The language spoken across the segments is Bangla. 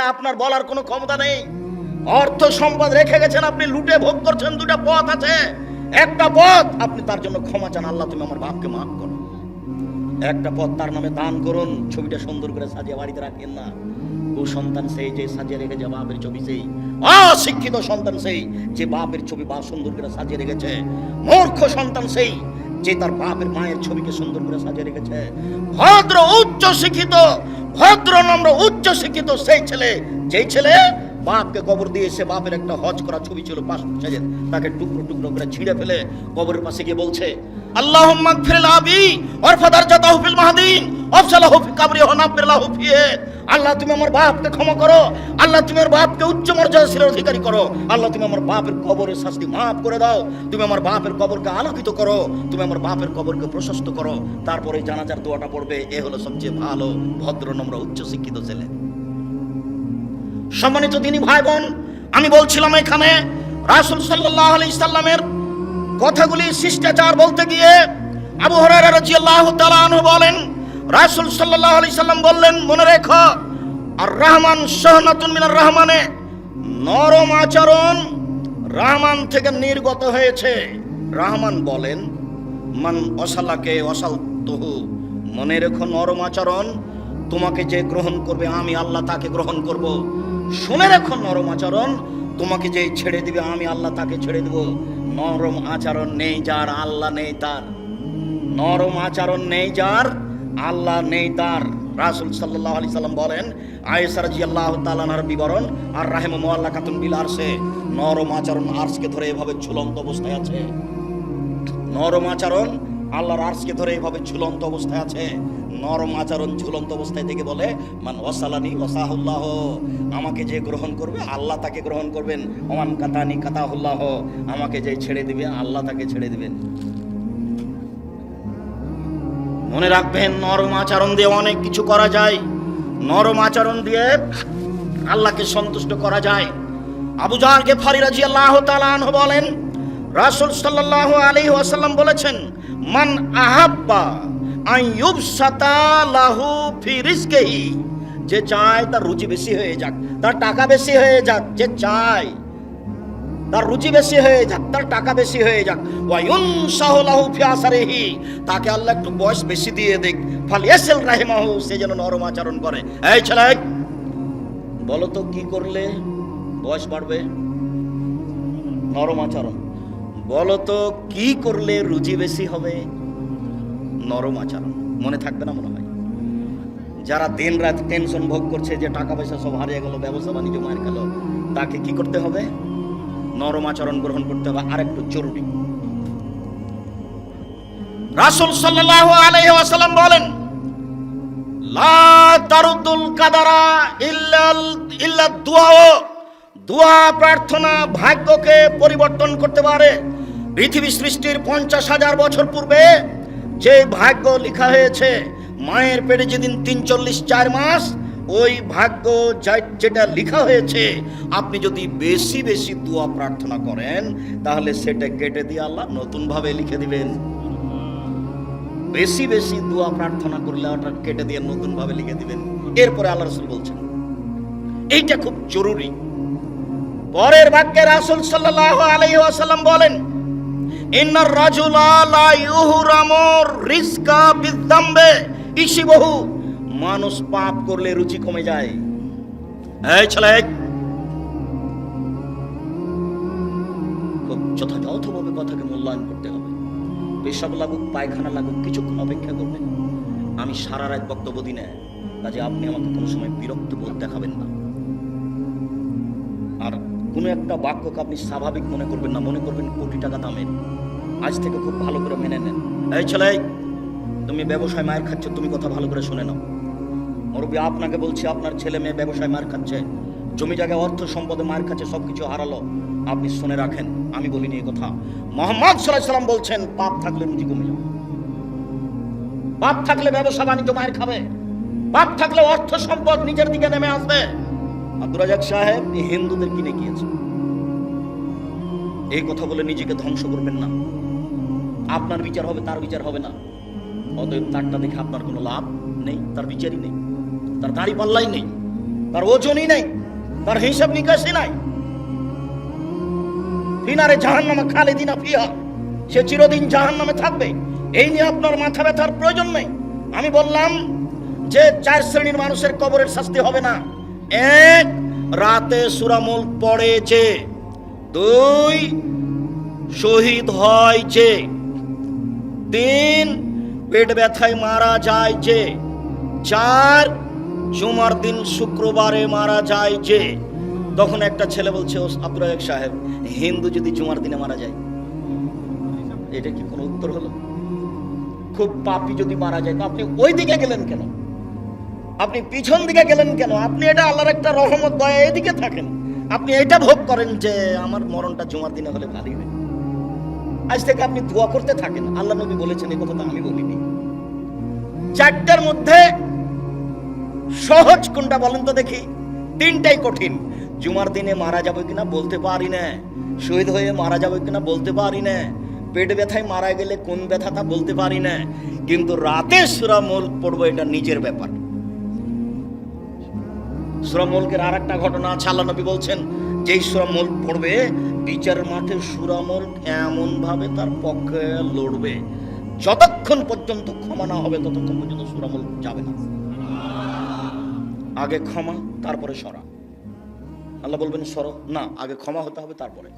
এটা আপনার বলার কোনো ক্ষমতা নেই। অর্থ সম্পদ রেখে গেছেন আপনি, লুটে ভোগ করছেন, দুটা পথ আছে। একটা পথ, আপনি তার জন্য ক্ষমা চান। আল্লাহ, তুমি আমার বাপকে মাফ করো। একটা পথ তার নামে দান করুন। ছবিটা সুন্দর করে সাজিয়ে বাড়িতে রাখেন না। সন্তান সেই যে সাজিয়ে রেখেছে, বাপের ছবি সেই। অশিক্ষিত সন্তান সেই যে বাপের ছবি বা সুন্দর করে সাজিয়ে রেখেছে। মূর্খ সন্তান সেই যে তার বাপের মায়ের ছবিকে সুন্দর করে সাজিয়ে রেখেছে। ভদ্র উচ্চ শিক্ষিত ভদ্র, নম্র উচ্চ শিক্ষিত সেই ছেলে, যেই ছেলে বাপকে কবর দিয়ে এসে বাপের একটা হজ করা ছবি ছিল পাশ সাজে তাকে টুকরো টুকরো করে ছিঁড়ে ফেলে কবরের পাশে গিয়ে বলছে আল্লাহ আবি ওরফাদার জাতাহু ফিল মাহদিন আফসালাহু ফি কাবরি ওয়া নাফিরলাহু ফিহি আল্লাহ তুমি আমার বাপকে ক্ষমা করো, আল্লাহ তুমি আমার বাপকে উচ্চ মর্যাদাশীল অধিকারী করো, আল্লাহ তুমি আমার বাপের কবরের শাস্তি মাফ করে দাও, তুমি আমার বাপের কবরকে আলোকিত করো, তুমি আমার বাপের কবরকে প্রশস্ত করো। তারপরে জানাজার দোয়াটা পড়বে, এ হলো সবচেয়ে ভালো, ভদ্র, নম্র, উচ্চ শিক্ষিত ছেলে। সম্মানিত তিনি ভাই বোন আমি বলছিলাম এখানে রাসুল সাল্লাহ আলি সাল্লামের কথাগুলি শিষ্টাচার বলতে গিয়ে আবু হরারা বলেন, রাসূল সাল্লাল্লাহু আলাইহি সাল্লাম বললেন, মনে রেখো আর রহমান সহনাতুন মিনার রহমানে নরম আচরণ রহমান থেকে নির্গত হয়েছে। রহমান বলেন, মান অসালাকে অসাল তহু মনে রেখো নরম আচরণ তোমাকে যে গ্রহণ করবে, আমি আল্লাহ তাকে গ্রহণ করব। শুনে রেখো নরম আচরণ, তোমাকে যে ছেড়ে দিবে, আমি আল্লাহ তাকে ছেড়ে দেব। নরম আচরণ নেই যার, আল্লাহ নেই তার। নরম আচরণ নেই যার, আল্লাহ নেই তার। রাসুল সাল্লাহ আলি সাল্লাম বলেন আয়েসার জি আল্লাহ তালানার বিবরণ, আর রাহেম মোয়াল্লা কাতুন বিল আরসে নরম আচরণ আর্সকে ধরে এভাবে ঝুলন্ত অবস্থায় আছে। নরম আচরণ আল্লাহর আর্সকে ধরে এভাবে ঝুলন্ত অবস্থায় আছে। নরম আচরণ ঝুলন্ত অবস্থায় থেকে বলে, মান ওয়াসালানি ওসাহুল্লাহ আমাকে যে গ্রহণ করবে, আল্লাহ তাকে গ্রহণ করবেন। ওমান কাতানি কাতাহুল্লাহ, আমাকে যে ছেড়ে দিবে, আল্লাহ তাকে ছেড়ে দিবেন। মনে রাখবেন, নরম আচরণ দিয়ে অনেক কিছু করা যায়। নরম আচরণ দিয়ে আল্লাহকে সন্তুষ্ট করা যায়। আবু জাহাল গেফারি রাজি আল্লাহ তালাহ বলেন, রাসুল সাল্লাল্লাহু আলাইহি ওয়াসাল্লাম বলেছেন, মান আহাব্বা আন ইউবসাতা লাহু ফি রিজকিহি, যে চায় তার রুচি বেশি হয়ে যাক, তার টাকা বেশি হয়ে যাক, যে চায় তার রুচি বেশি হয়ে যাক, তার টাকা বেশি হয়ে যাক। ওয়ায়ুন সাহলাহু ফি আসারিহি, তাকে আল্লাহ একটু বয়স বেশি দিয়ে দেখ ফাল ইয়াসিল রাহিমাহু, সে যেন নরম আচরণ করে। এই ছেলে, বলো তো কি করলে বয়স বাড়বে? নরম আচরণ। বলো তো কি করলে রুচি বেশি হবে? নরম আচরণ। মনে থাকবে না মনে হয়। যারা দিন রাত টেনশন ভোগ করছে যে টাকা পয়সা সব হারিয়ে গেল, ব্যবসা বাণিজ্য মার গেল তাকে কি করতে হবে? নরম আচরণ গ্রহণ করতে হবে। আরেকটু জরুরি। রাসূল সাল্লাল্লাহু আলাইহি বলেন, লা তারুদ্দুল কাদারা ইল্লাল ইল্লা দুআ দোয়া প্রার্থনা ভাগ্যকে পরিবর্তন করতে পারে। পৃথিবী সৃষ্টির পঞ্চাশ হাজার বছর পূর্বে যে ভাগ্য লেখা হয়েছে, মায়ের পেটে যেদিন তিন চল্লিশ চার মাস, ওই ভাগ্য যেটা লেখা হয়েছে, আপনি যদি বেশি বেশি দোয়া প্রার্থনা করেন, তাহলে সেটা কেটে দিয়ে আল্লাহ নতুনভাবে লিখে দিবেন। বেশি বেশি দোয়া প্রার্থনা করলে ওটা কেটে দিয়ে নতুনভাবে লিখে দিবেন। এরপরে আল্লাহ রসুল বলছেন, এইটা খুব জরুরি। পরের বাক্যে রাসূল আলাইহি ওয়াসাল্লাম বলেন ইন্নার রাজুলা লা ইউহরামু রিজকা বিযামবে ইসিবহু মানুষ পাপ করলে রুচি কমে যায়। এই ছেলে, খুব যথাযথভাবে কথাকে মূল্যায়ন করতে হবে। পেশাব লাগুক, পায়খানা লাগুক, কিছুক্ষণ অপেক্ষা করবেন। আমি সারা রাত বক্তব্য দিই না কাজে আপনি আমাকে কোনো সময় বিরক্ত বোধ দেখাবেন না। আর কোনো একটা বাক্যকে আপনি স্বাভাবিক মনে করবেন না, মনে করবেন কোটি টাকা দামের। আজ থেকে খুব ভালো করে মেনে নেন। এই ছেলে, তুমি ব্যবসায় মায়ের খাচ্ছ, তুমি কথা ভালো করে শুনে নাও। মুরব্বী, আপনাকে বলছি, আপনার ছেলে মেয়ে ব্যবসায় মার খাচ্ছে, জমি জায়গায় অর্থ সম্পদে মার খাচ্ছে সব কিছু হারালো। আপনি শুনে রাখেন, আমি বলিনি এই কথা। মোহাম্মদ সাল্লাহ সাল্লাম বলছেন, পাপ থাকলে রুজি কমে যাবে। পাপ থাকলে ব্যবসা বাণিজ্য মায়ের খাবে। পাপ থাকলে অর্থ সম্পদ নিজের দিকে নেমে আসবে। আব্দুল রাজাক সাহেব এই হিন্দুদের কিনে গিয়েছে। এই কথা বলে নিজেকে ধ্বংস করবেন না। আপনার বিচার হবে, তার বিচার হবে না। অতএব তারটা দেখে আপনার কোনো লাভ নেই, তার বিচারই নেই। তার দাড়ি পাল্লাই নেই, তার ওজনই নাই, তার হিসাব নিকাশই নাই। ফিনারে জাহান নামে খালে দিনা ফিয়া সে চিরদিন জাহান নামে থাকবে। এই নিয়ে আপনার মাথা ব্যথার প্রয়োজন নেই। আমি বললাম যে চার শ্রেণির মানুষের কবরের শাস্তি হবে না। এক, রাতে সুরামুল পড়ে যে দুই, শহীদ হয় যে তিন, পেট ব্যথায় মারা যায় যে চার, জুমার দিন শুক্রবারে মারা যায় যে তখন একটা ছেলে বলছে "ও আব্দুল রাজাক সাহেব, হিন্দু যদি জুমার দিনে মারা যায়? এটা কি কোনো উত্তর হলো? খুব পাপি যদি মারা যায়, তো আপনি ওই দিকে গেলেন কেন? আপনি পিছন দিকে গেলেন কেন? আপনি এটা আল্লাহর একটা রহমত, দয়া, এদিকে থাকেন। আপনি এটা ভোগ করেন যে আমার মরণটা জুমার দিনে হলে ভালোই হয়। আজ থেকে আপনি দোয়া করতে থাকেন। আল্লাহ নবী বলেছেন এই কথাটা আমি বলিনি। চারটার মধ্যে সহজ কোনটা বলেন তো দেখি। তিনটাই কঠিন। জুমার দিনে মারা যাবে কিনা বলতে পারি না। শহীদ হয়ে মারা যাবে কিনা বলতে পারি না। পেট ব্যথায় মারা গেলে কোন ব্যথা তা বলতে পারি না। কিন্তু রাতে সুরা মোল পড়ব, এটা নিজের ব্যাপার। সুরামলকের আর একটা ঘটনা আছে, আল্লাহ নবী বলছেন, যেই সুরামল পড়বে বিচারের মাঠে সুরামল এমন ভাবে তার পক্ষে লড়বে। যতক্ষণ পর্যন্ত ক্ষমা না হবে, ততক্ষণ পর্যন্ত সুরামল যাবে না। আগে ক্ষমা, তারপরে সরা। আল্লাহ বলবেন, সর। না, আগে ক্ষমা হতে হবে, তারপরে।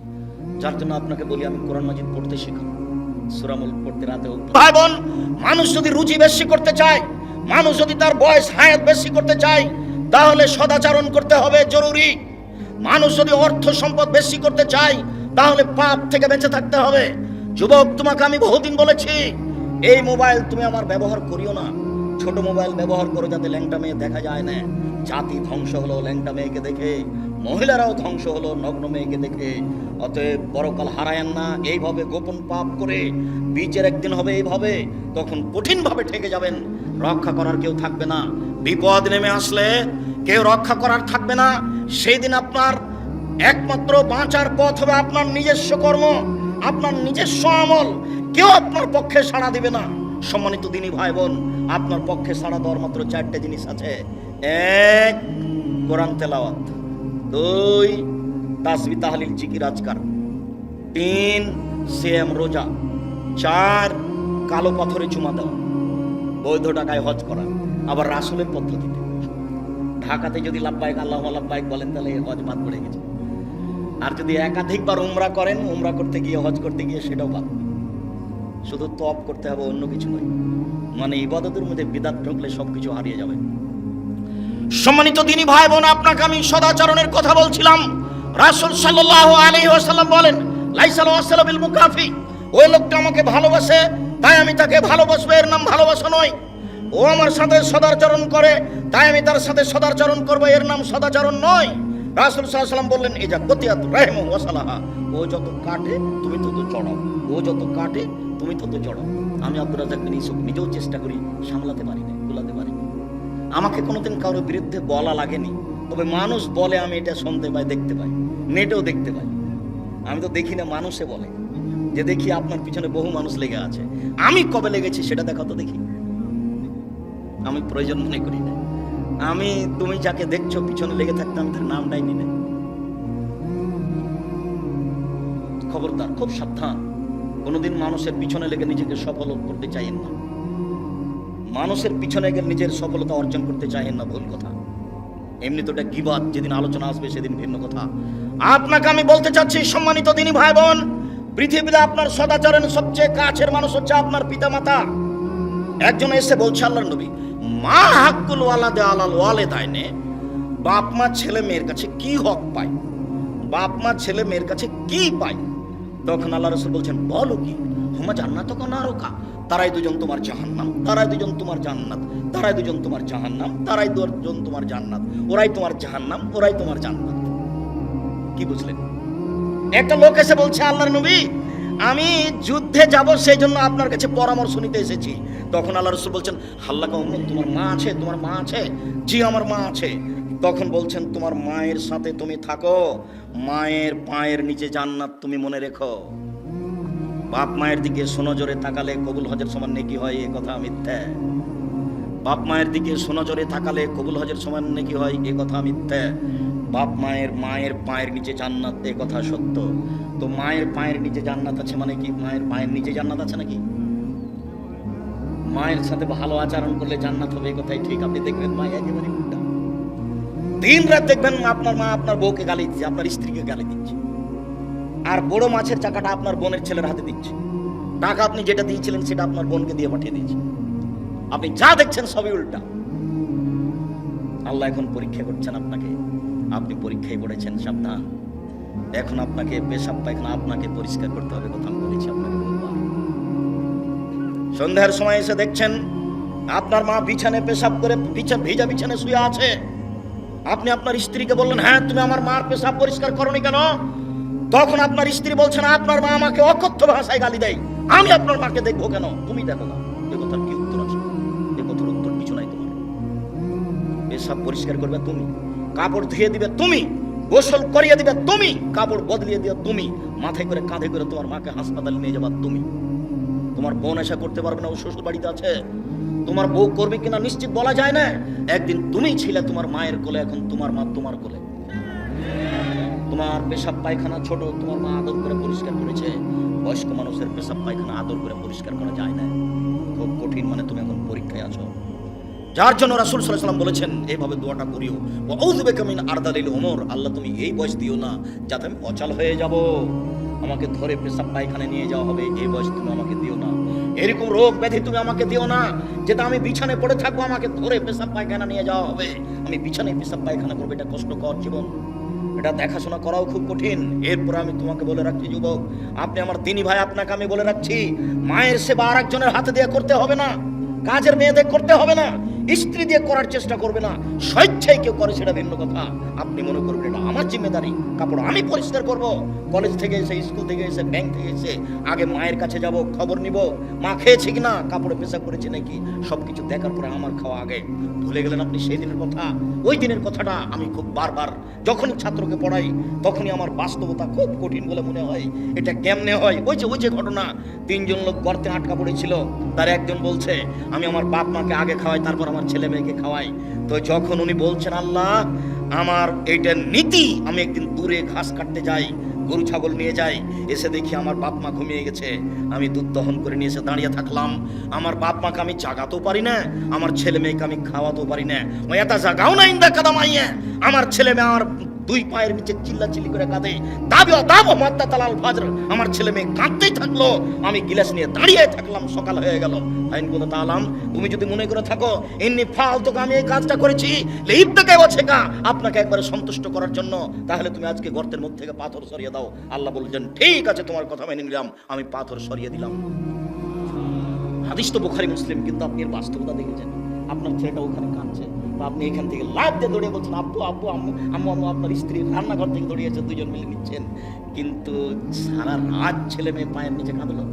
যার জন্য আপনাকে বলি, আমি কোরআন মাজিদ পড়তে শেখাম সুরামল পড়তে রাতে ভাই বোন মানুষ যদি রুচি বেশি করতে চায়, মানুষ যদি তার বয়স, হায়াত বেশি করতে চায় তাহলে সদাচরণ করতে হবে, জরুরি। মানুষ যদি অর্থ সম্পদ বেশি করতে চায়, তাহলে পাপ থেকে বেঁচে থাকতে হবে। যুবক, তোমাকে আমি বহুদিন বলেছি, এই মোবাইল তুমি আমার ব্যবহার করিও না। ছোট মোবাইল ব্যবহার করে যাতে ল্যাংটা মেয়ে দেখা যায় না। জাতি ধ্বংস হলো ল্যাংটা মেয়েকে দেখে, মহিলারাও ধ্বংস হলো নগ্ন মেয়েকে দেখে। অতএব বড়কাল হারায়েন না, এইভাবে গোপন পাপ করে বীজের একদিন হবে এইভাবে, তখন কঠিনভাবে ঠেকে যাবেন। রক্ষা করার কেউ থাকবে না। বিপদ নেমে আসলে কেউ রক্ষা করার থাকবে না। সেই দিন আপনার একমাত্র বাঁচার পথ হবে আপনার নিজস্ব কর্ম, আপনার নিজস্ব আমল। কেউ আপনার পক্ষে সাড়া দিবে না। সম্মানিত দিনী ভাই বোন আপনার পক্ষে সাড়া দেওয়ার মাত্র চারটে জিনিস আছে। এক, কোরআন তেলাওয়াত। দুই, তাসবি তাহলিল জিকির আজকার। তিন, সিএম রোজা। চার, কালো পাথরে চুমা দেওয়া। বৈধ টাকায় হজ করা। আবার রাসুলের পদ্ধতিতে ঢাকাতে যদি লাভবাইক আল্লাহ লাভবাইক বলেন, তাহলে হজ বাদ পড়ে গেছে। আর যদি একাধিকবার উমরা করেন, উমরা করতে গিয়ে, হজ করতে গিয়ে সেটাও বাদ। শুধু তপ করতে হবে, অন্য কিছু নয়। মানে ইবাদতের মধ্যে বিদাত ঢুকলে সবকিছু হারিয়ে যাবে। সম্মানিত দিনী ভাই বোন আপনাকে আমি সদাচরণের কথা বলছিলাম। রাসূল সাল্লাল্লাহু আলাইহি ওয়াসাল্লাম বলেন, লাইসাল ওই লোকটা আমাকে ভালোবাসে, তাই আমি তাকে ভালোবাসবো, এর নাম ভালোবাসা নয়। ও আমার সাথে সদাচরণ করে, তাই আমি তার সাথে সদাচরণ করব, এর নাম সদাচরণ নয়। রাসূল ওয়াসাল্লাম বললেন, এই যা গতিয়াত রাহিম ওয়াসালাহা ও যত কাটে তুমি তত চড়াও। ও যত কাটে তুমি তত চড়াও। আমি আব্দুর রাজাক বিন ইউসুফ নিজেও চেষ্টা করি সামলাতে পারি না কুলাতে পারি আমাকে কোনোদিন কারোর বিরুদ্ধে বলা লাগেনি। তবে মানুষ বলে, আমি এটা শুনতে পাই, দেখতে পাই। নেটেও দেখতে পাই। আমি তো দেখি না, মানুষে বলে। যে দেখি আপনার পিছনে বহু মানুষ লেগে আছে। আমি কবে লেগেছি, সেটা দেখা তো দেখি। আমি প্রয়োজন মনে করি না আমি, তুমি যাকে দেখছ, পিছনে লেগে থাকতে আমি তার নামটাই নি না খবরদার, খুব সাবধান। কোনোদিন মানুষের পিছনে লেগে নিজেকে সফল করতে চাইেন না। মানুষের পিছনে গিয়ে নিজের সফলতা অর্জন করতে চাইেন না, ভুল কথা। এমনি তো এটা গিবাদ, যেদিন আলোচনা আসবে সেদিন ভিন্ন কথা। আপনাকে আমি বলতে চাচ্ছি, সম্মানিত দিনী ভাই বোন পৃথিবীতে আপনার সদাচরণ সবচেয়ে কাছের মানুষ হচ্ছে আপনার পিতামাতা। একজন এসে বলছে, আল্লাহর নবী মা হাক্কুল ওয়ালাদে আলাল ওয়ালে দায়নে বাপ মা ছেলে মেয়ের কাছে কি হক পায়? বাপ মা ছেলে মেয়ের কাছে কি পায়? তখন আল্লাহ রসুল বলছেন, বলো কি? হুমা জান্নাত না রোকা তারাই দুজন তোমার জাহান্নাম, তারাই দুজন তোমার জান্নাত, তারাই দুজন তোমার জাহান্নাম, তারাই দুজন তোমার জান্নাত, ওরাই তোমার জাহান্নাম, ওরাই তোমার জান্নাত। কি বুঝলেন? একটা লোক এসে বলছে, আল্লাহর নবী আমি যুদ্ধে যাব সেই জন্য আপনার কাছে পরামর্শ নিতে এসেছি। তখন আল্লাহ রসুল বলছেন, হাল্লা কমন তোমার মা আছে, তোমার মা আছে? জি, আমার মা আছে। তখন বলছেন, তোমার মায়ের সাথে তুমি থাকো, মায়ের পায়ের নিচে জান্নাত তুমি মনে রেখো। বাপ মায়ের দিকে সোনজরে তাকালে কবুল হজের সমান নেকি হয়, এ কথা মিথ্যা। বাপ মায়ের দিকে সোনজরে তাকালে কবুল হজের সময় নাকি হয়, এ কথা মিথ্যা। বাপ মায়ের মায়ের পায়ের নিচে জান্নাত, এ কথা সত্য। তো মায়ের পায়ের নিচে জান্নাত আছে মানে কি? মায়ের পায়ের নিচে জান্নাত আছে নাকি? মায়ের সাথে ভালো আচরণ করলে জান্নাত হবে, এ কথাই ঠিক। আপনি দেখবেন মা একেবারে উল্টা। দিন রাত দেখবেন আপনার মা আপনার বউকে গালি দিচ্ছে, আপনার স্ত্রীকে গালি দিচ্ছে। আর বড় মাছের চাকাটা আপনার বোনের ছেলের হাতে দিচ্ছে। টাকা আপনি যেটা দিয়েছিলেন সেটা আপনার বোনকে দিয়ে পাঠিয়ে দিয়েছে। আপনি যা দেখছেন সবই উল্টা। আল্লাহ এখন পরীক্ষা করছেন আপনাকে। আপনি পরীক্ষায় পড়েছেন সাবধান। এখন আপনাকে পেশাব পায়খানা আপনাকে পরিষ্কার করতে হবে কথা বলেছি আপনাকে সন্ধ্যার সময় এসে দেখছেন আপনার মা বিছানে পেশাব করে বিছা ভিজা বিছানে শুয়ে আছে। আপনি আপনার স্ত্রীকে বললেন হ্যাঁ তুমি আমার মার পেশাব পরিষ্কার করনি কেন? তখন আপনার স্ত্রী বলছেন, আপনার মা আমাকে অকথ্য ভাষায় গালি দেয়। আমি আপনার মাকে দেখব কেন? তুমি দেখো না। এ কথার কি উত্তর আছে? এ কথার উত্তর কিছু নাই তোমার। পেশাব পরিষ্কার করবে তুমি। কাপড় ধুয়ে দিবে তুমি, গোসল করিয়ে দিবে তুমি, কাপড় বদলিয়ে দিবে তুমি, মাথায় করে কাঁধে করে তোমার মাকে হাসপাতালে নিয়ে যাবা তুমি। তোমার বোন এসা করতে পারবে না, ও শ্বশুর বাড়িতে আছে। তোমার বউ করবে কিনা নিশ্চিত বলা যায় না। একদিন তুমি ছিলে তোমার মায়ের কোলে, এখন তোমার মা তোমার কোলে। তোমার পেশাব পায়খানা ছোট, তোমার মা আদর করে পরিষ্কার করেছে। বয়স্ক মানুষের পেশাব পায়খানা আদর করে পরিষ্কার করা যায় না। খুব কঠিন মানে তুমি এখন পরীক্ষায় আছো। যার জন্য রাসুল সাল্লাম বলেছেন, এইভাবে দোয়াটা করিও। ঔজবে কামিন আরদালিল ওমর আল্লাহ, তুমি এই বয়স দিও না, যাতে আমি অচল হয়ে যাব। আমাকে ধরে পেশাব পায়খানে নিয়ে যাওয়া হবে, এই বয়স তুমি আমাকে দিও না। এরকম রোগ ব্যাধি তুমি আমাকে দিও না, যেটা আমি বিছানে পড়ে থাকব, আমাকে ধরে পেশাব পায়খানা নিয়ে যাওয়া হবে। আমি বিছানায় পেশাব পায়খানা করব, এটা কষ্টকর জীবন। এটা দেখাশোনা করাও খুব কঠিন। এরপর আমি তোমাকে বলে রাখছি, যুবক, আপনি আমার তিনি ভাই, আপনাকে আমি বলে রাখছি, মায়ের সেবা আর একজনের হাতে দিয়ে করতে হবে না, কাজের মেয়েদের করতে হবে না। স্ত্রী দিয়ে করার চেষ্টা করবে না, স্বেচ্ছায় কেউ করে সেটা ভিন্ন কথা। আপনি মনে করবেন এটা আমার জিম্মেদারি। কাপড় আমি পরিষ্কার করব। কলেজ থেকে এসে, স্কুল থেকে এসে, ব্যাংক থেকে এসে আগে মায়ের কাছে যাব, খবর নিব। মা খেয়েছে কিনা, কাপড়ে পেশা করেছে নাকি সব কিছু দেখার পরে আমার খাওয়া আগে। ভুলে গেলেন আপনি সেই দিনের কথা? ওই দিনের কথাটা আমি খুব বারবার যখনই ছাত্রকে পড়াই, তখনই আমার বাস্তবতা খুব কঠিন বলে মনে হয়। এটা কেমনে হয়? ওই যে ওই যে ঘটনা। তিনজন লোক গর্তে আটকা পড়েছিল। তার একজন বলছে, আমি আমার বাপ মাকে আগে খাওয়াই, তারপর আমার ছেলে মেয়েকে খাওয়াই। তো যখন উনি বলছেন, আল্লাহ, আমার এইটা নীতি, আমি একদিন দূরে ঘাস কাটতে যাই, গরু ছাগল নিয়ে যাই, এসে দেখি আমার বাপ মা ঘুমিয়ে গেছে। আমি দুধ দহন করে নিয়ে এসে দাঁড়িয়ে থাকলাম। আমার বাপ মাকে আমি জাগাতেও পারি না, আমার ছেলে মেয়েকে আমি খাওয়াতেও পারি না। ওই এত জাগাও না ইন্দা কাদামাইয়া আমার ছেলে মেয়ে আমার দুই পায়ের নিচে চিল্লা চিল্লি করে কাঁদে। দাবি দাব মাত্তা তালাল ফাজর আমার ছেলে মেয়ে কাঁদতেই থাকল। আমি গিলাস নিয়ে দাঁড়িয়ে থাকলাম, সকাল হয়ে গেল। আইন কোন তালাম তুমি যদি মনে করে থাকো, এমনি ফালতু আমি এই কাজটা করেছি। লিপ্তকে বছে কা আপনাকে একবারে সন্তুষ্ট করার জন্য। তাহলে তুমি আজকে গর্তের মধ্যে থেকে পাথর সরিয়ে দাও। আল্লাহ বলছেন, ঠিক আছে, তোমার কথা মেনে নিলাম। আমি পাথর সরিয়ে দিলাম। হাদিস তো বুখারি, মুসলিম, কিন্তু আপনি এর বাস্তবতা দেখেছেন। আপনার ছেলেটা ওখানে কাঁদছে। তো আপনি এখান থেকে লাভ দিয়ে দৌড়িয়ে বলছেন আব্বু আব্বু আম্মু আম্মু আম্মু, আপনার স্ত্রী রান্নাঘর থেকে দৌড়িয়েছে দুজন মিলে নিচ্ছেন কিন্তু সারা রাত ছেলে মেয়ে পায়ের নিচে কাঁদলো।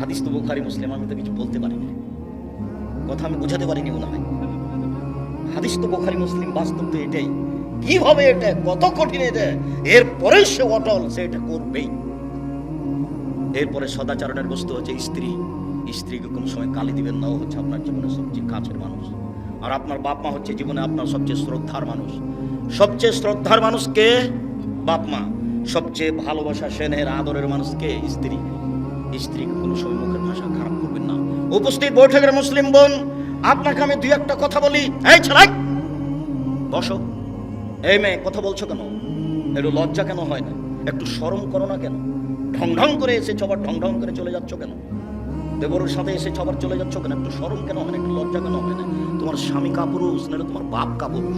হাদিস তো বুখারি, মুসলিম, আমি তো কিছু বলতে পারিনি। কথা আমি বুঝাতে পারিনি মনে হয়। হাদিস তো বুখারি, মুসলিম, বাস্তব তো এটাই। কীভাবে এটা, কত কঠিন এটা? এরপরে সে অটল, সে এটা করবেই। এরপরে সদাচরণের বস্তু হচ্ছে স্ত্রী। স্ত্রীকে কোনো সময় কালি দিবেন না হচ্ছে আপনার জীবনে সবচেয়ে কাছের মানুষ। আর আপনার বাপ মা হচ্ছে জীবনে আপনার সবচেয়ে শ্রদ্ধার মানুষ। সবচেয়ে শ্রদ্ধার মানুষকে বাপ মা। সবচেয়ে ভালোবাসা সেনের আদরের মানুষকে স্ত্রী। স্ত্রীকে কোনো সময় মুখের ভাষা খারাপ করবেন না। উপস্থিত বৈঠকের মুসলিম বোন, আপনাকে আমি দুই একটা কথা বলি। এই ছেলে! বসো। এই মেয়ে, কথা বলছো কেন? একটু লজ্জা কেন হয় না? একটু শরম করো না কেন? ঢং ঢং করে এসে আবার ঢং ঢং করে চলে যাচ্ছ কেন? দেবরের সাথে এসে আবার চলে যাচ্ছ কেন? একটু শরম কেন হয় না? একটু লজ্জা কেন হয় না? তোমার স্বামী কাপুরুষ, নাহলে তোমার বাপ কাপুরুষ।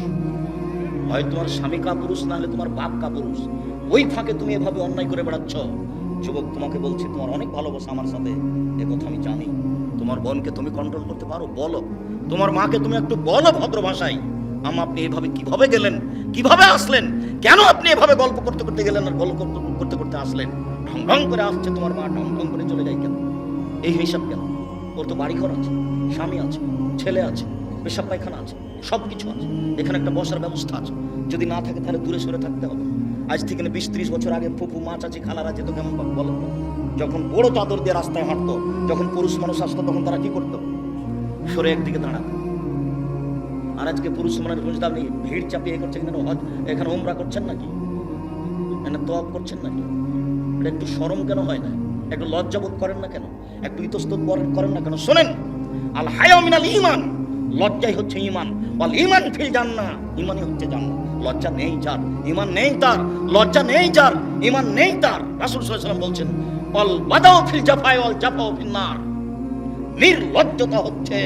হয় তোমার স্বামী কাপুরুষ, নাহলে তোমার বাপ কাপুরুষ। ওই ফাঁকে তুমি এভাবে অন্যায় করে বেড়াচ্ছ। যুবক তোমাকে বলছি, তোমার অনেক ভালোবাসা আমার সাথে। এ কথা আমি জানি। তোমার বোনকে তুমি কন্ট্রোল করতে পারো? বলো। তোমার মাকে তুমি একটু বলো ভদ্র ভাষায়। আম আপনি এভাবে কীভাবে গেলেন? কীভাবে আসলেন? কেন আপনি এভাবে গল্প করতে করতে গেলেন আর গল্প করতে করতে আসলেন? ঢং ঢং করে আসছে তোমার মা, ঢং ঢং করে চলে যায় কেন? এই হিসাব কেন? ওর তো বাড়ি ঘর আছে, স্বামী আছে, ছেলে আছে। পেশাব পায়খানা আছে সব কিছু আছে। এখানে একটা বসার ব্যবস্থা আছে। যদি না থাকে তাহলে দূরে সরে থাকতে হবে। আজ থেকে বিশ ত্রিশ বছর আগে ফুপু মা, চাচি, খালারা যেত কেমন বলেন? যখন বড় চাদর দিয়ে রাস্তায় হাঁটতো, যখন পুরুষ মানুষ আসতো, তখন তারা কি করতো? সরে একদিকে দাঁড়াতো। আর আজকে পুরুষ সমানের বুঝতে আপনি ভিড় চাপিয়ে করছেন কেন হজ, এখানে ওমরা করছেন নাকি? এখানে তোয়াব করছেন নাকি? এটা একটু সরম কেন হয় না? একটু লজ্জাবোধ করেন না কেন? একটু ইতস্তত করেন না কেন? শোনেন, আল হায়া মিনাল ইমান লজ্জাই হচ্ছে ইমান অল ইমান ফিল জান্না ইমানই হচ্ছে জান্নাত লজ্জা নেই যার ইমান নেই তার, লজ্জা নেই যার ইমান নেই তার। রাসূল সাল্লাল্লাহু বলছেন অল বাদাও ফিল জাফায় অল জাফাও ফিল নার। নির্লজ্জতা হচ্ছে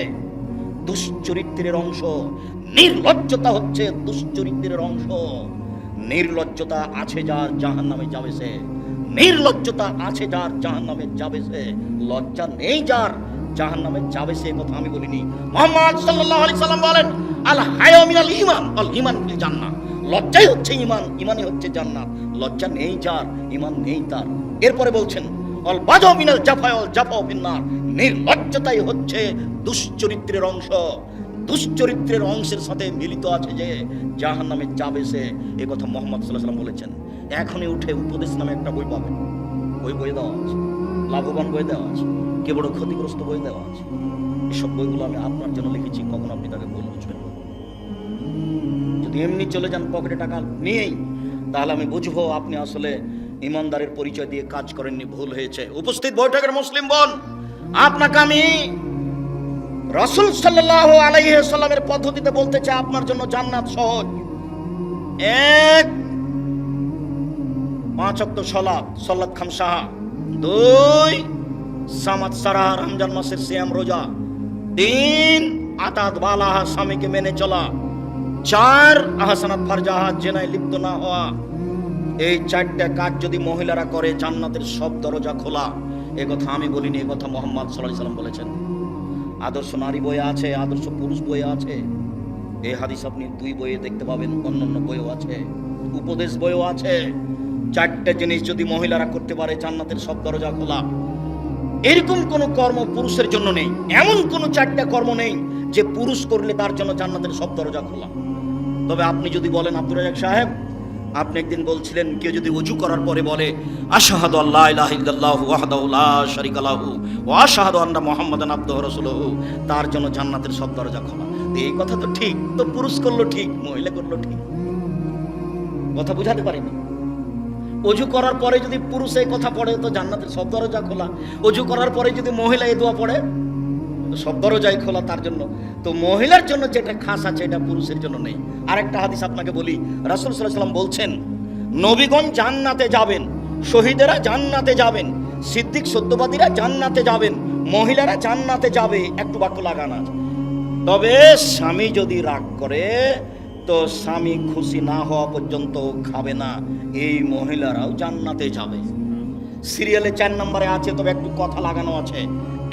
দুশ্চরিত্রের অংশ। নির্লজ্জতা হচ্ছে দুশ্চরিত্রের অংশ। নির্লজ্জতা আছে যার জাহান নামে যাবে সে। নির্লজ্জতা আছে যার জাহান নামে যাবে সে। লজ্জা নেই যার জাহান নামে যাবে সে কথা আমি বলিনি। মোহাম্মদ সাল্লাল্লাহু আলাইহি সাল্লাম বলেন, আল হায়া মিনাল ঈমান, আল ঈমান ফিল জান্নাহ। লজ্জাই হচ্ছে ঈমান, ঈমানই হচ্ছে জান্নাত। লজ্জা নেই যার, ঈমান নেই তার। এরপরে বলছেন, অল বাজাও মিনাল জাফায় অল জাফাও ফিন্নার নির্লজ্জতাই হচ্ছে দুশ্চরিত্রের অংশ। দুশ্চরিত্রের অংশের সাথে মিলিত আছে যে জাহান নামে যাবে সে। এ কথা মোহাম্মদ সাল্লাহ সাল্লাম বলেছেন। এখনই উঠে উপদেশ নামে একটা বই পাবেন। ওই বই দেওয়া আছে। লাভবান বই দেওয়া আছে। কে বড় ক্ষতিগ্রস্ত বই দেওয়া আছে। এসব বইগুলো আমি আপনার জন্য লিখেছি, কখন আপনি তাকে ভুল বুঝবেন যদি এমনি চলে যান, পকেটে টাকা নিয়েই, তাহলে আমি বুঝব আপনি আসলে ইমানদারের পরিচয় দিয়ে কাজ করেননি, ভুল হয়েছে। উপস্থিত বৈঠকের মুসলিম বোন, আপনাকে আমি রসুল সাল্লাহ আলাইসাল্লামের পদ্ধতিতে বলতে চাই, আপনার জন্য জান্নাত সহজ। এক, পাঁচ অক্ট সলাদ সলাদ খাম সাহা। দুই সামাদ সারা রমজান মাসের সিয়াম রোজা। তিন আতাত বালাহা স্বামীকে মেনে চলা। চার আহসানাত ফারজাহা জেনায় লিপ্ত না হওয়া। এই চারটা কাজ যদি মহিলারা করে, জান্নাতের সব দরজা খোলা। এ কথা আমি বলিনি, এ কথা মোহাম্মদ সাল্লাহ সাল্লাম বলেছেন। আদর্শ নারী বইয়ে আছে, আদর্শ পুরুষ বইয়ে আছে। এই হাদিস আপনি দুই বইয়ে দেখতে পাবেন, অন্যান্য বইও আছে, উপদেশ বইও আছে। চারটে জিনিস যদি মহিলারা করতে পারে, জান্নাতের সব দরজা খোলা। এরকম কোন কর্ম পুরুষের জন্য নেই। এমন কোন চারটা কর্ম নেই যে পুরুষ করলে তার জন্য জান্নাতের সব দরজা খোলা। তবে আপনি যদি বলেন, আব্দুর রাজাক সাহেব, আপনি একদিন বলছিলেন, কেউ যদি উজু করার পরে বলে, আশাহাদু আল্লাহ ইলাহা ইল্লাল্লাহু ওয়াহদাহু লা শারীকা লাহু ওয়া আশহাদু আন্না মুহাম্মাদান আবদুহু রাসূলুহু, তার জন্য জান্নাতের সব দরজা খোলা। এই কথা তো ঠিক, তো পুরুষ করল ঠিক, মহিলা করল ঠিক। কথা বুঝাতে পারিনি? অজু করার পরে যদি পুরুষ এই কথা পড়ে, তো জান্নাতের সব দরজা খোলা। অজু করার পরে যদি মহিলা এই দোয়া পড়ে সব দরজাই খোলা তার জন্য। তো মহিলার জন্য যেটা খাস আছে, এটা পুরুষের জন্য নেই। আরেকটা হাদিস আপনাকে বলি। রাসুল সাল্লাম বলছেন, নবীগণ জান্নাতে যাবেন, শহীদেরা জান্নাতে যাবেন, সিদ্দিক সত্যবাদীরা জান্নাতে যাবেন, মহিলারা জান্নাতে যাবে। একটু বাক্য লাগানো তবে স্বামী যদি রাগ করে তো স্বামী খুশি না হওয়া পর্যন্ত খাবে না। এই মহিলারাও জান্নাতে যাবে। সিরিয়ালে চার নম্বরে আছে, তবে একটু কথা লাগানো আছে।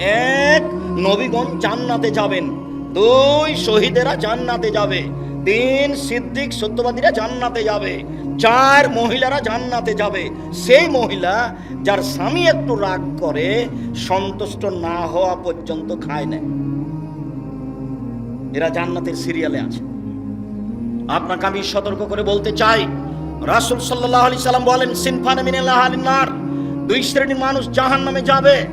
এক, নবীগণ জান্নাতে যাবেন। দুই, শহীদেরা জান্নাতে যাবে। তিন, সিদ্দিক সত্যবাদীরা জান্নাতে যাবে। চার, মহিলারা জান্নাতে যাবে। সেই মহিলা যার স্বামী একটু রাগ করে, সন্তুষ্ট না হওয়া পর্যন্ত খায় না এরা জান্নাতের সিরিয়ালে আছে। আপনাকে আমি সতর্ক করে বলতে চাই। রাসুল সাল্লাহ আলি সাল্লাম বলেন, সিনফান মিনাল আহলিন নার। দুই শ্রেণির মানুষ জাহান নামে যাবে।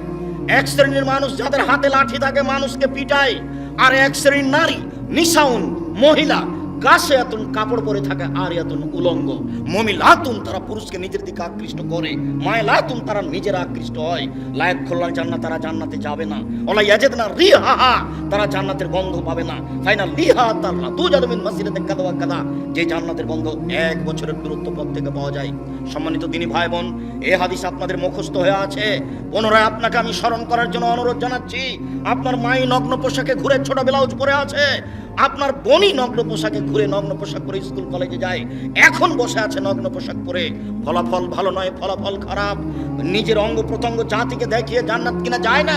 এক শ্রেণির মানুষ যাদের হাতে লাঠি থাকে, মানুষকে পিটায়। আর এক শ্রেণির নারী নিশাউন মহিলা। গাছে এতন কাপড় পরে থাকে আর এতন উলঙ্গ। মমিলাতুন তারা পুরুষকে নিজের দিকে আকৃষ্ট করে, মায়লাতুন তারা নিজেরা আকৃষ্ট হয়। লায়াত খোল্লার জান্নাত, তারা জান্নাতে যাবে না। ওলা ইয়াজেদ না রিহা তারা জান্নাতের গন্ধ পাবে না। ফাইনাল লিহা তার তু জাদমিন মাসিরে দেখা দেওয়া কাদা। যে জান্নাতের গন্ধ এক বছরের দূরত্ব পথ থেকে পাওয়া যায়। সম্মানিত দিনী ভাই বোন এ হাদিস আপনাদের মুখস্থ হয়ে আছে। পুনরায় আপনাকে আমি স্মরণ করার জন্য অনুরোধ জানাচ্ছি। আপনার মাই নগ্ন পোশাকে ঘুরে ছোট ব্লাউজ পরে আছে। আপনার বনি নগ্ন পোশাকে ঘুরে নগ্ন পোশাক পরে স্কুল কলেজে যায়, এখন বসে আছে নগ্ন পোশাক পরে। ফলাফল ভালো নয়, ফলাফল খারাপ। নিজের অঙ্গ প্রত্যঙ্গ জাতিকে দেখিয়ে জান্নাত কিনা যায় না।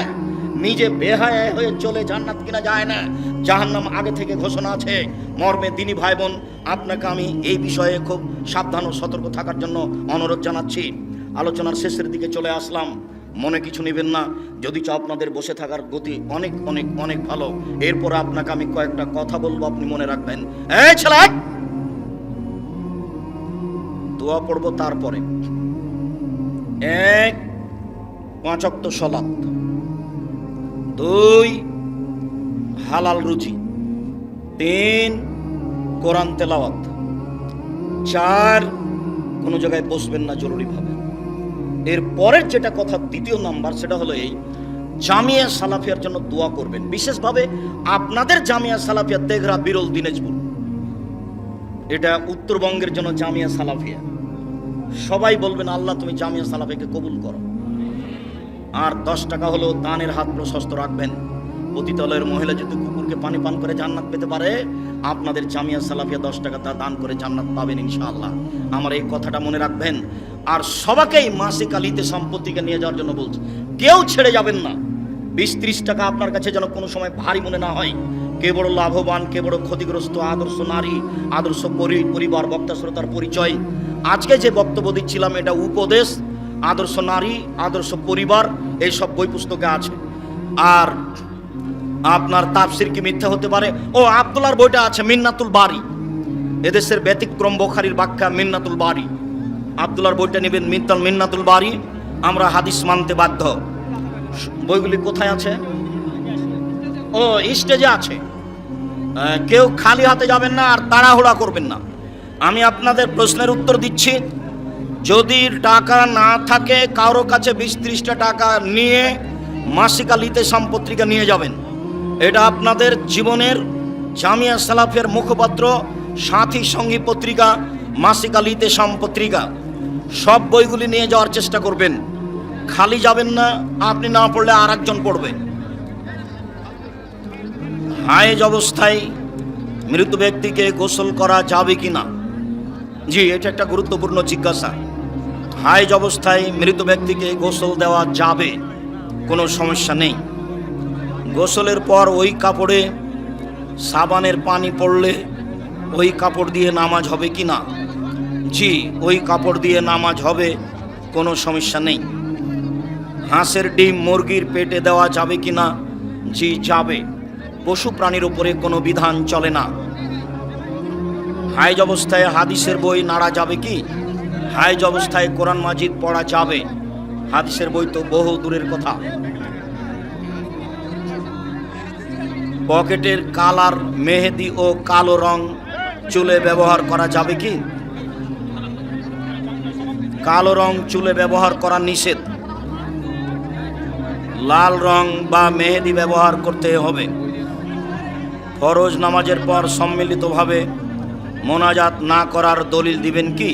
নিজে বেহায় হয়ে চলে জান্নাত কিনা যায় না। জাহান্নাম আগে থেকে ঘোষণা আছে। মর্মে দিনী ভাই বোন আপনাকে আমি এই বিষয়ে খুব সাবধান ও সতর্ক থাকার জন্য অনুরোধ জানাচ্ছি। আলোচনার শেষের দিকে চলে আসলাম। মনে কিছু নেবেন না। যদি চাও আপনাদের বসে থাকার গতি অনেক অনেক অনেক ভালো। এরপর আপনাকে আমি কয়েকটা কথা বলব, আপনি মনে রাখবেন। দোয়া পড়ব তারপরে। এক পাঁচক্ত সলাত দুই, হালাল রুচি। তিন, কোরআন তেলাওয়াত। চার, কোনো জায়গায় বসবেন না জরুরিভাবে। এর পরের যেটা কথা, দ্বিতীয় নাম্বার সেটা হলো এই, জামিয়া সালাফিয়ার জন্য দোয়া করবেন। বিশেষভাবে আপনাদের জামিয়া সালাফিয়া তেঘরা বিরল দিনাজপুর। এটা উত্তরবঙ্গের জন্য জামিয়া সালাফিয়া। সবাই বলবেন, আল্লাহ, তুমি জামিয়া সালাফিয়াকে কবুল করো। আর দশ টাকা হলো দানের হাত প্রশস্ত রাখবেন। পতিতলের মহিলা যদি কুকুরকে পানি পান করে জান্নাত পেতে পারে, আপনাদের জামিয়া সালাফিয়া দশ টাকা তা দান করে জান্নাত পাবেন ইনশাআল্লাহ। আমার এই কথাটা মনে রাখবেন। আর সবাকেই মাসিক আলিতে সম্পত্তিকে নিয়ে যাওয়ার জন্য বলছি, কেউ ছেড়ে যাবেন না। বিশ ত্রিশ টাকা আপনার কাছে যেন কোনো সময় ভারী মনে না হয়। কে বড় লাভবান, কে বড় ক্ষতিগ্রস্ত, আদর্শ নারী, আদর্শ পরি- পরিবার, বক্তা, শ্রোতার পরিচয়। আজকে যে বক্তব্য দিচ্ছিলাম, এটা উপদেশ। আদর্শ নারী, আদর্শ পরিবার, এইসব বই পুস্তকে আছে। আর আপনার তাফসির কি মিথ্যা হতে পারে? ও আব্দুল্লার বইটা আছে মিন্নাতুল বাড়ি এদেশের ব্যতিক্রম বোখারির বাক্যা মিন্নাতুল বাড়ি আব্দুল্লার বইটা নেবেন মিত্তাল মিন্নাতুল বাড়ি আমরা হাদিস মানতে বাধ্য। বইগুলি কোথায় আছে? ও, স্টেজে আছে। কেউ খালি হাতে যাবেন না আর তাড়াহুড়া করবেন না। আমি আপনাদের প্রশ্নের উত্তর দিচ্ছি। যদি টাকা না থাকে, কারও কাছে বিশ ত্রিশটা টাকা নিয়ে মাসিকালিতে সম্পত্রিকা নিয়ে যাবেন। এটা আপনাদের জীবনের জামিয়া সালাফের মুখপাত্র, সাথী সঙ্গী পত্রিকা, মাসিক মাসিকালিতে সম্পত্রিকা সব বইগুলি নিয়ে যাওয়ার চেষ্টা করবেন। খালি যাবেন না, আপনি না পড়লে আর একজন পড়বে। হায়েজ অবস্থায় মৃত ব্যক্তিকে গোসল করা যাবে কি না জি, এটা একটা গুরুত্বপূর্ণ জিজ্ঞাসা। হাইজ অবস্থায় মৃত ব্যক্তিকে গোসল দেওয়া যাবে, কোনো সমস্যা নেই। গোসলের পর ওই কাপড়ে সাবানের পানি পড়লে ওই কাপড় দিয়ে নামাজ হবে কি না? জি, ওই কাপড় দিয়ে নামাজ হবে, কোনো সমস্যা নেই। হাঁসের ডিম মুরগির পেটে দেওয়া যাবে কি না? জি, যাবে। পশু প্রাণীর উপরে কোনো বিধান চলে না। হাইজ অবস্থায় হাদিসের বই নাড়া যাবে কি? হাইজ অবস্থায় কোরআন মাজিদ পড়া যাবে। হাদিসের বই তো বহু দূরের কথা। পকেটের কালার মেহেদি ও কালো রং চুলে ব্যবহার করা যাবে কি? কালো রং চুলে ব্যবহার করা নিষেধ। লাল রং বা মেহেদি ব্যবহার করতে হবে। ফরজ নামাজের পর সম্মিলিতভাবে মোনাজাত না করার দলিল দিবেন কি?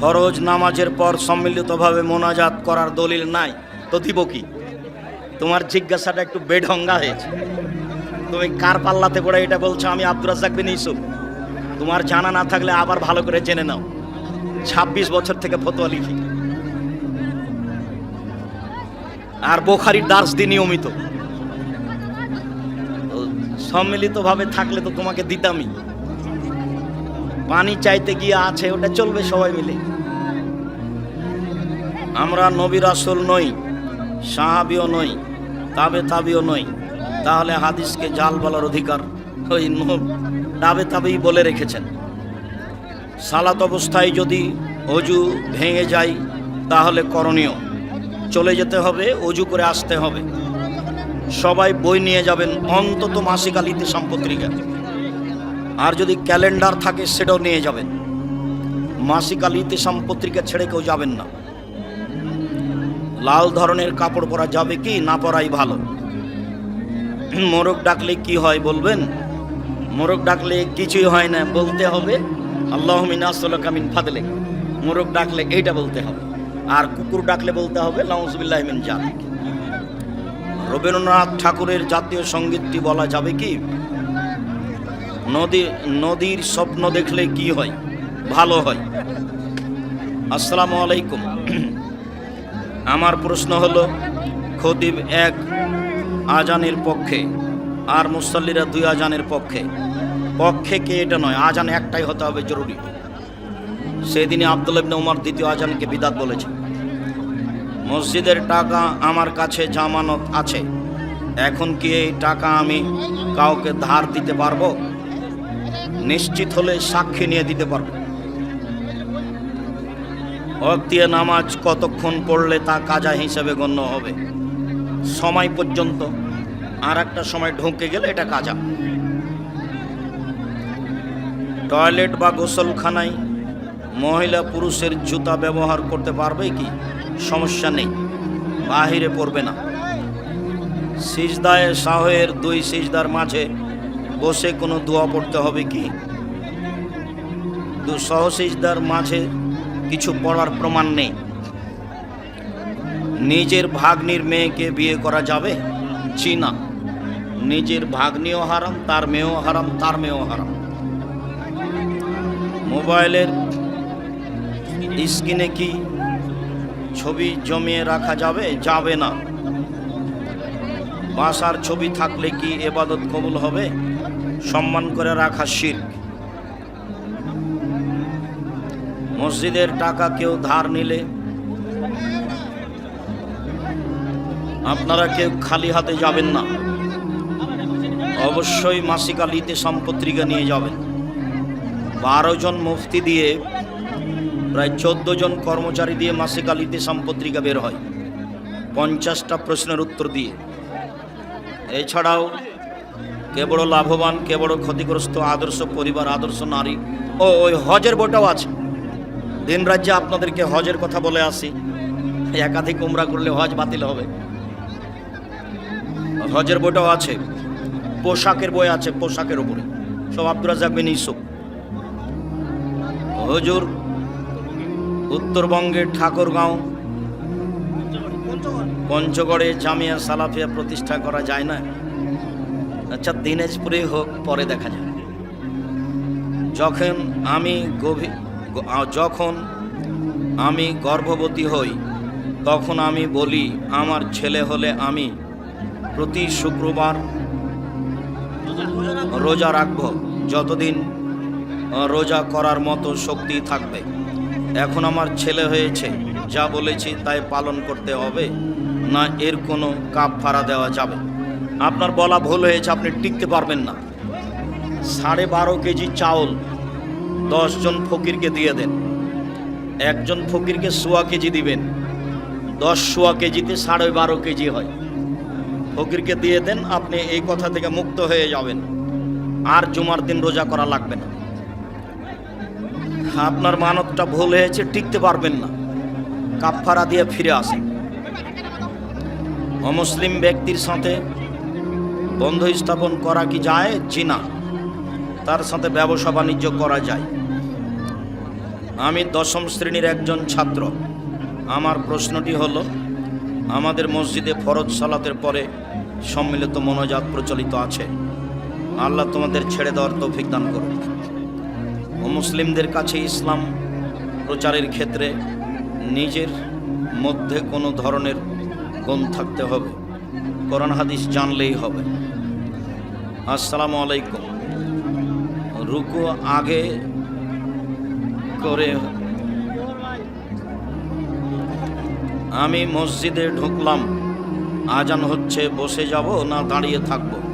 ফরজ নামাজের পর সম্মিলিতভাবে মোনাজাত করার দলিল নাই, তো দিব কি? তোমার জিজ্ঞাসাটা একটু বেঢঙ্গা হয়েছে। তুমি কার পাল্লাতে পড়ে এটা বলছো? আমি আব্দুর রাজ্জাক বিন ইউসুফ। তোমার জানা না থাকলে আবার ভালো করে জেনে নাও। ছাব্বিশ বছর থেকে ফতোয়া লিখি। আর বোখারির দার্স দিই নিয়মিত। সম্মিলিতভাবে থাকলে তো তোমাকে দিতামই। পানি চাইতে গিয়ে আছে, ওটা চলবে সবাই মিলে। আমরা নবী রাসুল নই, সাহাবিও নই। তাবে তাবিও নই। তাহলে হাদিসকে জাল বলার অধিকার ওই তাবে তাবেই বলে রেখেছেন। সালাত অবস্থায় যদি অজু ভেঙে যায়, তাহলে করণীয়, চলে যেতে হবে, অজু করে আসতে হবে। সবাই বই নিয়ে যাবেন, অন্তত মাসিক আলিতে সম্পত্রিকা আর যদি ক্যালেন্ডার থাকে, সেটাও নিয়ে যাবেন। মাসিক আলিতে সম্পত্রিকা ছেড়ে কেউ যাবেন না। লাল ধরনের কাপড় পরা যাবে কি? না পরাই ভালো। মোরগ ডাকলে কি হয় বলবেন? মোরগ ডাকলে কিছুই হয় না, বলতে হবে, আল্লাহ মিনাসমিন ফাদলে মোরগ ডাকলে এইটা বলতে হবে। আর কুকুর ডাকলে বলতে হবে লাউজবিল্লাহ মিন রবীন্দ্রনাথ ঠাকুরের জাতীয় সঙ্গীতটি বলা যাবে কি? নদী, নদীর স্বপ্ন দেখলে কি হয়? ভালো হয়। আসসালামু আলাইকুম। আমার প্রশ্ন হলো, খতিব এক আজানের পক্ষে আর মুসল্লিরা দুই আজানের পক্ষে। পক্ষে কে এটা নয়, আজান একটাই হতে হবে জরুরি। সেদিনে আব্দুল উমর দ্বিতীয় আজানকে বিদাত বলেছে। মসজিদের টাকা আমার কাছে জামানত আছে, এখন কি এই টাকা আমি কাউকে ধার দিতে পারব? নিশ্চিত হলে সাক্ষী নিয়ে দিতে পারব। হক দিয়ে নামাজ কতক্ষণ পড়লে তা কাজা হিসেবে গণ্য হবে? সময় পর্যন্ত আর একটা সময় ঢুকে গেলে এটা কাজা। টয়লেট বা গোসলখানায় মহিলা পুরুষের জুতা ব্যবহার করতে পারবে কি? সমস্যা নেই, বাহিরে পড়বে না। সিজদায় শাহের দুই সিজদার মাঝে বসে কোনো দোয়া পড়তে হবে কি? দু সহ সিজদার মাঝে কিছু পড়ার প্রমাণ নেই। নিজের ভাগ্নির মেয়েকে বিয়ে করা যাবে? জি না। নিজের ভাগ্নিও হারাম, তার মেয়েও হারাম, তার মেয়েও হারাম। মোবাইলের স্ক্রিনে কি ছবি জমিয়ে রাখা যাবে? যাবে না। বাসার ছবি থাকলে কি এবাদত কবুল হবে? সম্মান করে রাখা শির মসজিদের টাকা কেউ ধার নিলে? আপনারা কেউ খালি হাতে যাবেন না। অবশ্যই মাসিক আলিতে সম্পত্রিকা নিয়ে যাবেন। বারো জন মুফতি দিয়ে, প্রায় চোদ্দ জন কর্মচারী দিয়ে মাসিক আলিতে সম্পত্রিকা বের হয়। পঞ্চাশটা প্রশ্নের উত্তর দিয়ে। এছাড়াও, কে বড় লাভবান, কে বড় ক্ষতিগ্রস্ত, আদর্শ পরিবার, আদর্শ নারী, ও ওই হজের বইটাও আছে। দিন রাজ্যে আপনাদেরকে হজের কথা বলে আসি একাধিক উমরা করলে হজ বাতিল হবে। হজের বইটাও আছে, পোশাকের বই আছে, পোশাকের উপরে। সব আব্দুর রাজাক বিন হজুর, উত্তরবঙ্গের ঠাকুরগাঁও, পঞ্চগড়ে জামিয়া সালাফিয়া প্রতিষ্ঠা করা যায় না। আচ্ছা দিনাজপুরে হোক, পরে দেখা যাবে। যখন আমি গভীর যখন আমি গর্ভবতী হই, তখন আমি বলি, আমার ছেলে হলে আমি প্রতি শুক্রবার রোজা রাখব। যতদিন রোজা করার মতো শক্তি থাকবে। এখন আমার ছেলে হয়েছে, যা বলেছি তাই পালন করতে হবে, না এর কোনো কাপ ফাড়া দেওয়া যাবে। আপনার বলা ভুল হয়েছে, আপনি টিকতে পারবেন না। সাড়ে বারো কেজি চাউল দশজন ফকিরকে দিয়ে দেন। একজন ফকিরকে সোয়া কেজি দিবেন। দশ সোয়া কেজিতে সাড়ে বারো কেজি হয়। ফকিরকে দিয়ে দেন, আপনি এই কথা থেকে মুক্ত হয়ে যাবেন। আর জুমার দিন রোজা করা লাগবে না। আপনার মানতটা ভুল হয়েছে, টিকতে পারবেন না। কাফফারা দিয়ে ফিরে আসেন। অমুসলিম ব্যক্তির সাথে বন্ধ স্থাপন করা কি যায়? জি না। তার সাথে ব্যবসা বাণিজ্য করা যায়। আমি দশম শ্রেণির একজন ছাত্র। আমার প্রশ্নটি হলো, আমাদের মসজিদে ফরজ সালাতের পরে সম্মিলিত মনোজাত প্রচলিত আছে। আল্লাহ তোমাদের ছেড়ে দেওয়ার তৌফিক দান করুন। ও মুসলিমদের কাছে ইসলাম প্রচারের ক্ষেত্রে নিজের মধ্যে কোনো ধরনের গুণ থাকতে হবে। কোরআন হাদিস জানলেই হবে। আসসালামু আলাইকুম। রুকু আগে করে। আমি মসজিদে ঢুকলাম। আজান হচ্ছে বসে যাব না দাঁড়িয়ে থাকব?